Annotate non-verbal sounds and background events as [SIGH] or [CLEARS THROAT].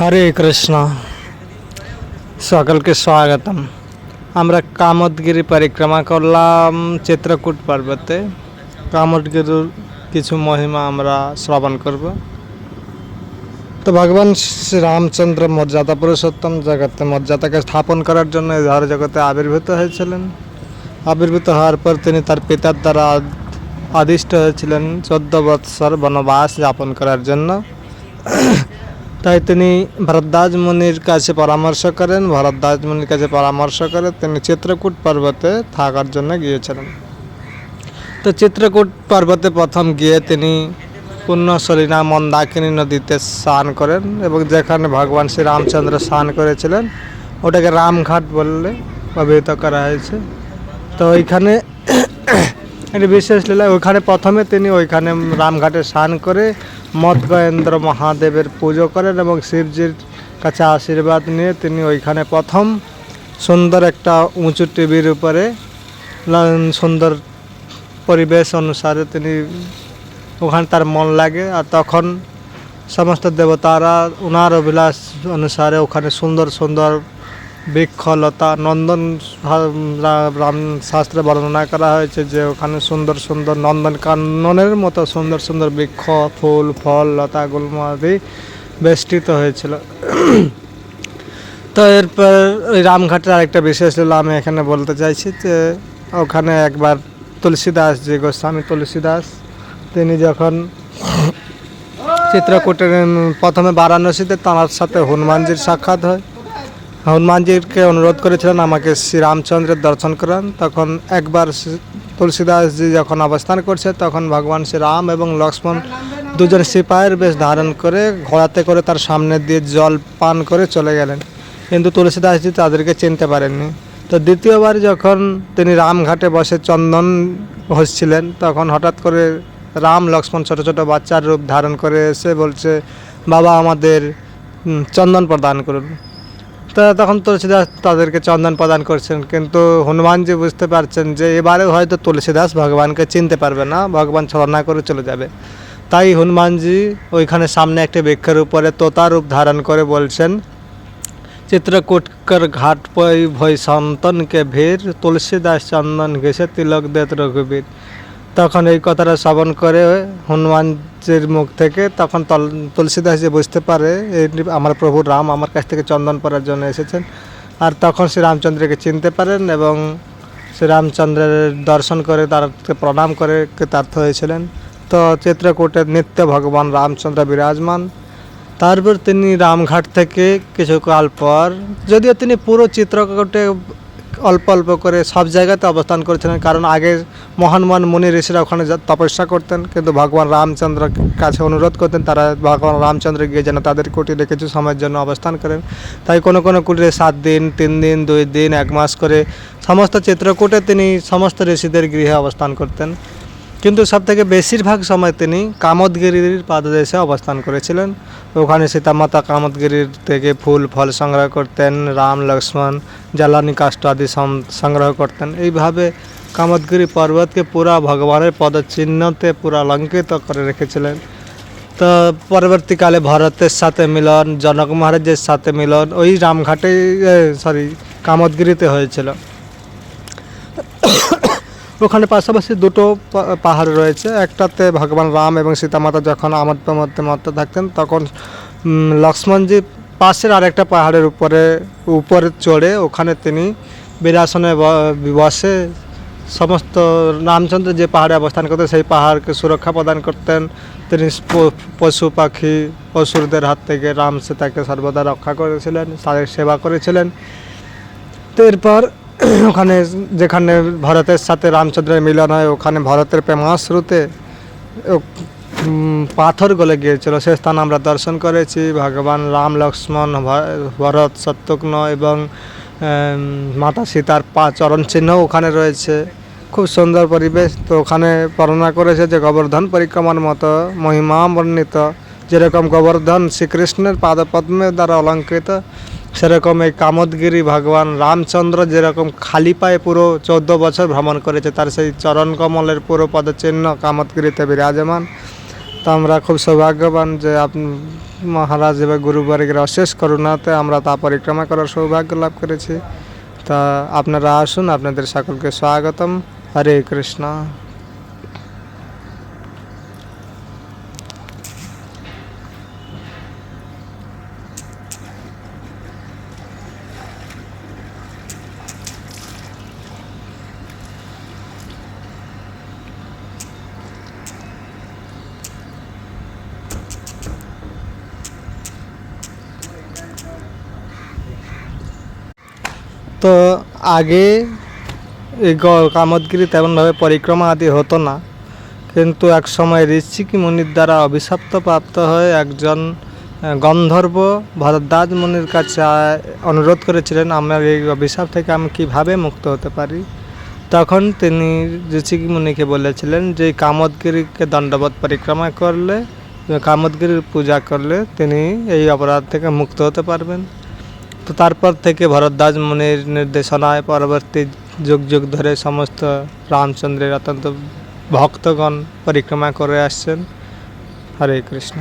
হরে কৃষ্ণ। সকলকে স্বাগতম। আমরা কামতগিরি পরিক্রমা করলাম চিত্রকূট পর্বতে। কামতগিরির কিছু মহিমা আমরা শ্রবণ করব। তো ভগবান শ্রী রামচন্দ্র মর্যাদা পুরুষোত্তম জগতে মর্যাদাকে স্থাপন করার জন্য ধর জগতে আবির্ভূত হয়েছিলেন। আবির্ভূত হওয়ার পর তিনি তার পিতার দ্বারা আদ- আদিষ্ট হয়েছিলেন। চোদ্দ বৎসর বনবাস যাপন করার জন্য। তাই তিনি ভরদ্বাজ মুনির কাছে পরামর্শ করেন। ভরদ্বাজ মুনির কাছে পরামর্শ করে তিনি চিত্রকূট পর্বতে থাকার জন্য গিয়েছিলেন। তো চিত্রকূট পর্বতে প্রথম গিয়ে তিনি পুণ্যশলীনা মন্দাকিনী নদীতে স্নান করেন এবং যেখানে ভগবান শ্রী রামচন্দ্র স্নান করেছিলেন, ওটাকে রামঘাট বললে অভিহিত করা হয়েছে। তো ওইখানে একটি বিশেষ লীলা, ওইখানে প্রথমে তিনি ওইখানে রামঘাটে স্নান করে মদগয়েন্দ্র মহাদেবের পুজো করেন এবং শিবজির কাছে আশীর্বাদ নিয়ে তিনি ওইখানে প্রথম সুন্দর একটা উঁচু টিভির উপরে সুন্দর পরিবেশ অনুসারে তিনি ওখানে তার মন লাগে আর তখন সমস্ত দেবতারা ওনার অভিলাষ অনুসারে ওখানে সুন্দর সুন্দর বৃক্ষলতা নন্দন রাম শাস্ত্রে বর্ণনা করা হয়েছে যে ওখানে সুন্দর সুন্দর নন্দন কাননের মতো সুন্দর সুন্দর বৃক্ষ, ফুল, ফল, লতা, গুল্ম আদি বেষ্টিত হয়েছিল। তো এরপর ওই রামঘাটের আরেকটা বিশেষ লীলা আমি এখানে বলতে চাইছি যে ওখানে একবার তুলসীদাস যে গোস্বামী তুলসীদাস, তিনি যখন চিত্রকূটের প্রথমে বারাণসীতে তাঁর সাথে হনুমানজির সাক্ষাৎ হয় হনুমানজিকে অনুরোধ করেছিলেন আমাকে শ্রীরামচন্দ্রের দর্শন করান। তখন একবার তুলসীদাসজি যখন অবস্থান করছে, তখন ভগবান শ্রী রাম এবং লক্ষ্মণ দুজন সিপাহের বেশ ধারণ করে ঘোড়াতে করে তার সামনে দিয়ে জল পান করে চলে গেলেন। কিন্তু তুলসীদাসজি তাদেরকে চিনতে পারেননি। তো দ্বিতীয়বার যখন তিনি রামঘাটে বসে চন্দন হচ্ছিলেন তখন হঠাৎ করে রাম লক্ষ্মণ ছোট ছোট বাচ্চার রূপ ধারণ করে এসে বলছে, বাবা আমাদের চন্দন প্রদান করুন। তা তখন তুলসীদাস তাদেরকে চন্দন প্রদান করছেন, কিন্তু হনুমানজি বুঝতে পারছেন যে এবারে হয়তো তুলসীদাস ভগবানকে চিনতে পারবে না, ভগবান ছলনা করে চলে যাবে। তাই হনুমানজি ওইখানে সামনে একটা বৃক্ষের উপরে তোতা রূপ ধারণ করে বলছেন, চিত্রকূটকর ঘাট পই ভয় সন্তনকে ভীর তুলসীদাস চন্দন ঘেসে তিলক দেত রঘুবীর। তখন এই কথাটা শ্রবণ করে হনুমানজির মুখ থেকে তখন তল- তুলসীদাস যে বুঝতে পারে আমার প্রভু রাম আমার কাছ থেকে চন্দন পরার জন্য এসেছেন। আর তখন শ্রী রামচন্দ্রকে চিনতে পারেন এবং শ্রী রামচন্দ্রের দর্শন করে তারকে প্রণাম করে কৃতার্থ হয়েছিলেন। তো চিত্রকূটের নিত্য ভগবান রামচন্দ্র বিরাজমান। তারপর তিনি রামঘাট থেকে কিছুকাল পর, যদিও তিনি পুরো চিত্রকূটে অল্প অল্প করে সব জায়গাতে অবস্থান করেছিলেন। কারণ আগে মহান মহান মুনি ঋষিরা ওখানে তপস্যা করতেন। কিন্তু ভগবান রামচন্দ্র কাছে অনুরোধ করতেন, তারা ভগবান রামচন্দ্র গিয়ে যেন তাদের কুটিরে কিছু সময়ের জন্য অবস্থান করেন। তাই কোনো কোনো কুটিরে সাত দিন, তিন দিন, দুই দিন, এক মাস করে সমস্ত চিত্রকূটে তিনি সমস্ত ঋষিদের গৃহে অবস্থান করতেন। কিন্তু সব থেকে বেশিরভাগ সময় তিনি কামতগিরির পাদদেশে অবস্থান করেছিলেন। ওখানে সীতামাতা কামতগিরির থেকে ফুল, ফল সংগ্রহ করতেন। রাম, লক্ষ্মণ জ্বালানি কাষ্ঠ আদি সংগ্রহ করতেন। এইভাবে কামতগিরি পর্বতকে পুরা ভগবানের পদচিহ্নতে পুরা অলঙ্কৃত করে রেখেছিলেন। তো পরবর্তীকালে ভরতের সাথে মিলন, জনক মহারাজের সাথে মিলন, ওই রামঘাটে সরি কামতগিরিতে হয়েছিল। ওখানে পাশাপাশি দুটো পাহাড় রয়েছে। একটাতে ভগবান রাম এবং সীতামাতা যখন আমোদ মধ্যে মধ্যে থাকতেন, তখন লক্ষ্মণজি পাশের আরেকটা পাহাড়ের উপরে উপরে চড়ে ওখানে তিনি বিরাসনে বসে সমস্ত রামচন্দ্র যে পাহাড়ে অবস্থান করতেন, সেই পাহাড়কে সুরক্ষা প্রদান করতেন। তিনি পশু পাখি অসুরদের হাত থেকে রাম সীতাকে সর্বদা রক্ষা করেছিলেন, তাদের সেবা করেছিলেন। তো এরপর [CLEARS THROAT] ওখানে যেখানে ভরতের সাথে রামচন্দ্রের মিলন হয়, ওখানে ভরতের প্রেমাশ্রুতে পাথর গলে গিয়েছিল। সে স্থান আমরা দর্শন করেছি। ভগবান রাম, লক্ষ্মণ ভরত শত্রুঘ্ন এবং মাতা সীতার পা চরণ চিহ্ন ওখানে রয়েছে। খুব সুন্দর পরিবেশ। তো ওখানে বর্ণনা করেছে যে গোবর্ধন পরিক্রমার মতো মহিমা বর্ণিত। যেরকম গোবর্ধন শ্রীকৃষ্ণের পাদপদ্মের দ্বারা অলঙ্কৃত, সেরকম এই কামতগিরি ভগবান রামচন্দ্র যেরকম খালি পায়ে পুরো চোদ্দ বছর ভ্রমণ করেছে, তার সেই চরণ কমলের পুরো পদচিহ্ন কামতগিরিতে বিরাজমান। তো আমরা খুব সৌভাগ্যবান যে আপনি মহারাজ এবং গুরুবর্গের অশেষ করুণাতে আমরা তা পরিক্রমা করার সৌভাগ্য লাভ করেছি। তা আপনারা আসুন, আপনাদের সকলকে স্বাগতম। হরে কৃষ্ণ। তো আগে এই কামতগিরি তেমনভাবে পরিক্রমা আদি হতো না। কিন্তু এক সময় ঋষিকি মুনির দ্বারা অভিশপ্ত প্রাপ্ত হয়ে একজন গন্ধর্ব ভরদ্বাজ মুনির কাছে অনুরোধ করেছিলেন, আমার এই অভিশাপ থেকে আমি কীভাবে মুক্ত হতে পারি? তখন তিনি ঋষিকি মুনিকে বলেছিলেন যে এই কামতগিরিকে দণ্ডবত পরিক্রমা করলে, কামতগিরির পূজা করলে তিনি এই অপরাধ থেকে মুক্ত হতে পারবেন। তো তারপর থেকে ভরদ্বাজ মুনির নির্দেশনায় পরবর্তী যুগ যুগ ধরে সমস্ত রামচন্দ্রের অত্যন্ত ভক্তগণ পরিক্রমা করে আসছেন। হরে কৃষ্ণ।